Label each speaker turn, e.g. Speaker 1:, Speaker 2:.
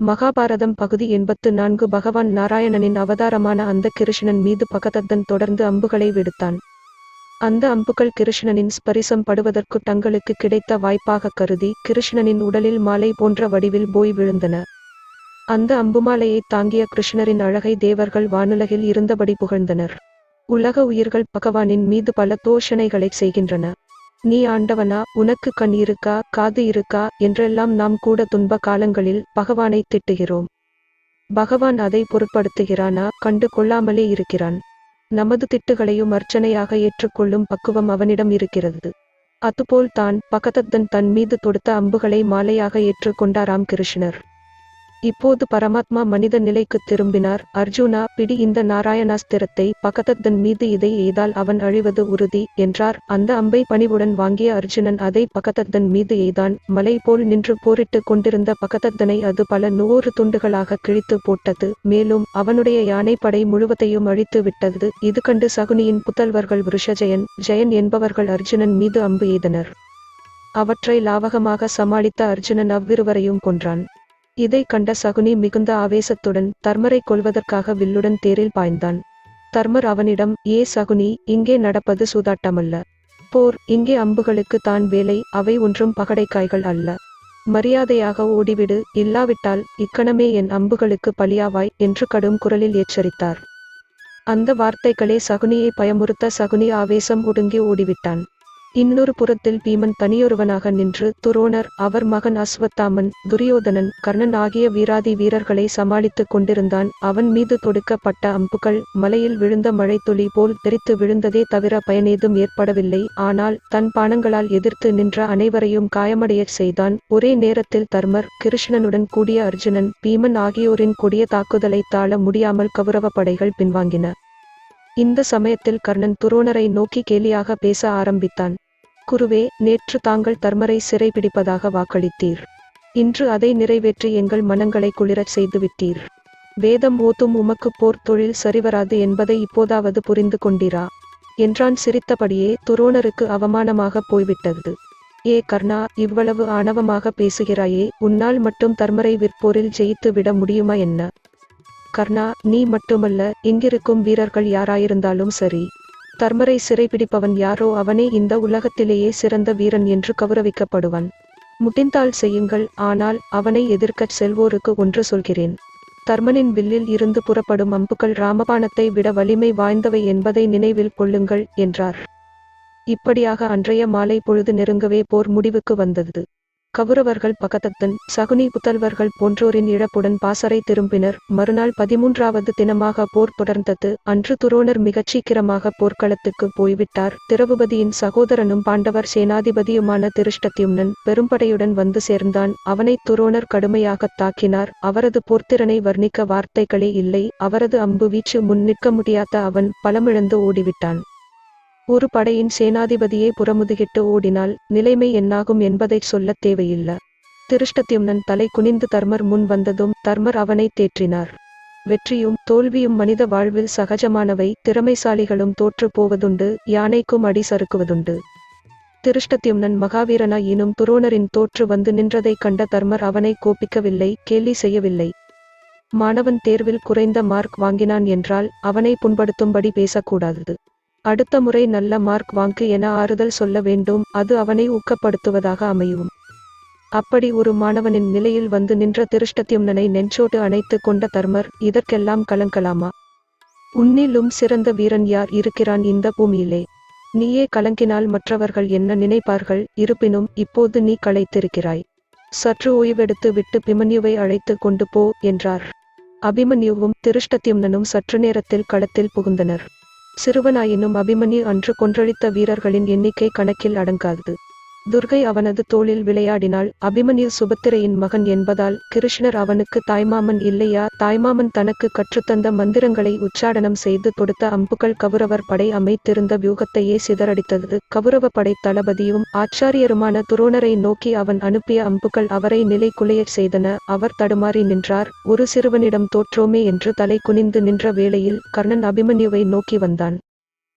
Speaker 1: மகாபாரதம் பகுதி எண்பத்து நான்கு. பகவான் நாராயணனின் அவதாரமான அந்த கிருஷ்ணன் மீது பகதத்தன் தொடர்ந்து அம்புகளை விடுத்தான். அந்த அம்புகள் கிருஷ்ணனின் ஸ்பரிசம் படுவதற்கு தங்களுக்கு கிடைத்த வாய்ப்பாக கருதி கிருஷ்ணனின் உடலில் மாலை போன்ற வடிவில் போய் விழுந்தன. அந்த அம்புமாலையை தாங்கிய கிருஷ்ணரின் அழகை தேவர்கள் வானுலகில் இருந்தபடி புகழ்ந்தனர். உலக உயிர்கள் பகவானின் மீது பல தோஷணைகளை செய்கின்றன. நீ ஆண்டவனா உனக்கு கண் இருக்கா காது இருக்கா என்றெல்லாம் நாம் கூட துன்ப காலங்களில் பகவானை திட்டுகிறோம். பகவான் அதை பொருட்படுத்துகிறானா கண்டு கொள்ளாமலே இருக்கிறான். நமது திட்டுகளையும் அர்ச்சனையாக ஏற்றுக்கொள்ளும் பக்குவம் அவனிடம் இருக்கிறது. அதுபோல் தான் பகதத்தன் தன் மீது தொடுத்த அம்புகளை மாலையாக ஏற்றுக்கொண்டாராம் கிருஷ்ணர் இப்போது பரமாத்மா மனித நிலைக்கு திரும்பினார். அர்ஜுனா பிடி இந்த நாராயணாஸ்திரத்தை பகதத்தன் மீது இதை எய்தால் அவன் அழிவது உறுதி என்றார். அந்த அம்பை பணிவுடன் வாங்கிய அர்ஜுனன் அதை பகதத்தன் மீது எய்தான். மலை போல் நின்று போரிட்டு கொண்டிருந்த பகதத்தனை அது பல நூறு துண்டுகளாக கிழித்து போட்டது. மேலும் அவனுடைய யானைப்படை முழுவதையும் அழித்து விட்டது. இது கண்டு சகுனியின் புத்தல்வர்கள் விருஷஜயன் ஜெயன் என்பவர்கள் அர்ஜுனன் மீது அம்பு எய்தனர். அவற்றை லாவகமாக சமாளித்த அர்ஜுனன் அவ்விருவரையும் கொன்றான். இதை கண்ட சகுனி மிகுந்த ஆவேசத்துடன் தர்மரை கொல்வதற்காக வில்லுடன் தேரில் பாய்ந்தான். தர்மர் அவனிடம் ஏ சகுனி இங்கே நடப்பது சூதாட்டமல்ல. போர் இங்கே அம்புகளுக்கு தான் வேலை அவை ஒன்றும் பகடைக்காய்கள் அல்ல. மரியாதையாக ஓடிவிடு இல்லாவிட்டால் இக்கணமே என் அம்புகளுக்கு பலியாவாய் என்று கடும் குரலில் எச்சரித்தார். அந்த வார்த்தைகளே சகுனியை பயமுறுத்த சகுனி ஆவேசம் ஒடுங்கி ஓடிவிட்டான். இன்னொரு புறத்தில் பீமன் தனியொருவனாக நின்று துரோணர் அவர் மகன் அஸ்வத்தாமன் துரியோதனன் கர்ணன் ஆகிய வீராதி வீரர்களை சமாளித்துக் கொண்டிருந்தான். அவன் மீது தொடுக்கப்பட்ட அம்புகள் மலையில் விழுந்த மழைத்துளி போல் தெரித்து விழுந்ததே தவிர பயனேதும் ஏற்படவில்லை. ஆனால் தன் பானங்களால் எதிர்த்து நின்ற அனைவரையும் காயமடையச் செய்தான். ஒரே நேரத்தில் தர்மர் கிருஷ்ணனுடன் கூடிய அர்ஜுனன் பீமன் ஆகியோரின் கொடிய தாக்குதலை தாழ முடியாமல் கௌரவ படைகள் பின்வாங்கின. இந்த சமயத்தில் கர்ணன் துரோணரை நோக்கி கேலியாக பேச ஆரம்பித்தான். குருவே நேற்று தாங்கள் தர்மரை சிறைபிடிப்பதாக வாக்களித்தீர். இன்று அதை நிறைவேற்றி எங்கள் மனங்களை குளிரச் செய்துவிட்டீர். வேதம் ஓத்தும் உமக்கு போர் தொழில் சரிவராது என்பதை இப்போதாவது புரிந்து கொண்டீரா? என்றான் சிரித்தபடியே துரோணருக்கு அவமானமாக போய்விட்டது. ஏ கர்ணா இவ்வளவு ஆணவமாக பேசுகிறாயே உன்னால் மட்டும் தர்மரை விற்போரில் ஜெயித்து விட முடியுமா என்ன? கர்ணா நீ மட்டுமல்ல இங்கிருக்கும் வீரர்கள் யாராயிருந்தாலும் சரி. தர்மரை சிறைபிடிப்பவன் யாரோ அவனே இந்த உலகத்திலேயே சிறந்த வீரன் என்று கௌரவிக்கப்படுவான். முடிந்தால் செய்யுங்கள் ஆனால் அவனை எதிர்க்கச் செல்வோருக்கு ஒன்று சொல்கிறேன். தர்மனின் வில்லில் இருந்து புறப்படும் அம்புகள் ராமபாணத்தை விட வலிமை வாய்ந்தவை என்பதை நினைவில் கொள்ளுங்கள் என்றார். இப்படியாக அன்றைய மாலை பொழுது நெருங்கவே போர் முடிவுக்கு வந்தது. கவுரவர்கள் பகதத்தன் சகுனி புத்தல்வர்கள் போன்றோரின் இழப்புடன் பாசறை திரும்பினர். மறுநாள் பதிமூன்றாவது தினமாக போர் தொடர்ந்தது. அன்று துரோணர் மிகச் சீக்கிரமாக போர்க்களத்துக்கு போய்விட்டார். திரவுபதியின் சகோதரனும் பாண்டவர் சேனாதிபதியுமான திருஷ்டத்யும்னன் பெரும்படையுடன் வந்து சேர்ந்தான். அவனை துரோணர் கடுமையாகத் தாக்கினார். அவரது போர்த்திறனை வர்ணிக்க வார்த்தைகளே இல்லை. அவரது அம்பு வீச்சு முன் நிற்க முடியாத அவன் பலமிழந்து ஓடிவிட்டான். ஒரு படையின் சேனாதிபதியே புறமுதுகிட்டு ஓடினால் நிலைமை என்னாகும் என்பதைச் சொல்லத் தேவையில்ல. திருஷ்டத்யும்னன் தலை குனிந்து தர்மர் முன் வந்ததும் தர்மர் அவனை தேற்றினார். வெற்றியும் தோல்வியும் மனித வாழ்வில் சகஜமானவை திறமைசாலிகளும் தோற்று போவதுண்டு யானைக்கும் அடி சறுக்குவதுண்டு. திருஷ்டத்யும்னன் மகாவீரனாயினும் துரோணரின் தோற்று வந்து நின்றதைக் கண்ட தர்மர் அவனை கோபிக்கவில்லை கேலி செய்யவில்லை. மாணவன் தேர்வில் குறைந்த மார்க் வாங்கினான் என்றால் அவனை புண்படுத்தும்படி பேசக்கூடாது. அடுத்த முறை நல்ல மார்க் வாங்கு என ஆறுதல் சொல்ல வேண்டும் அது அவனை ஊக்கப்படுத்துவதாக அமையும். அப்படி ஒரு மாணவனின் நிலையில் வந்து நின்ற திருஷ்டத்யும்னனை நெஞ்சோடு அணைத்து கொண்ட தர்மர் இதற்கெல்லாம் கலங்கலாமா? உன்னிலும் சிறந்த வீரன் யார் இருக்கிறான் இந்த பூமியிலே? நீயே கலங்கினால் மற்றவர்கள் என்ன நினைப்பார்கள்? இருப்பினும் இப்போது நீ களைத்திருக்கிறாய். சற்று ஓய்வெடுத்து விட்டு பிமன்யுவை அழைத்து கொண்டு போ என்றார். அபிமன்யுவும் திருஷ்டத்யும்னனும் சற்று நேரத்தில் களத்தில் புகுந்தனர். சிறுவனாயினும் அபிமன்யு அன்று கொன்றழித்த வீரர்களின் எண்ணிக்கை கணக்கில் அடங்காது துர்கை அவனது தோளில் விளையாடினாள். அபிமன்யு சுபத்திரையின் மகன் என்பதால் கிருஷ்ணர் அவனுக்கு தாய்மாமன் இல்லையா? தாய்மாமன் தனக்கு கற்றுத்தந்த மந்திரங்களை உச்சாடனம் செய்து தொடுத்த அம்புகள் கவுரவர் படை அமைத்திருந்த வியூகத்தையே சிதறடித்தது. கவுரவ படை தளபதியும் ஆச்சாரியருமான துரோணரை நோக்கி அவன் அனுப்பிய அம்புகள் அவரை நிலை குலையச் செய்தன. அவர் தடுமாறி நின்றார். ஒரு சிறுவனிடம் தோற்றோமே என்று தலை குனிந்து நின்ற வேளையில் கர்ணன் அபிமன்யுவை நோக்கி வந்தான்.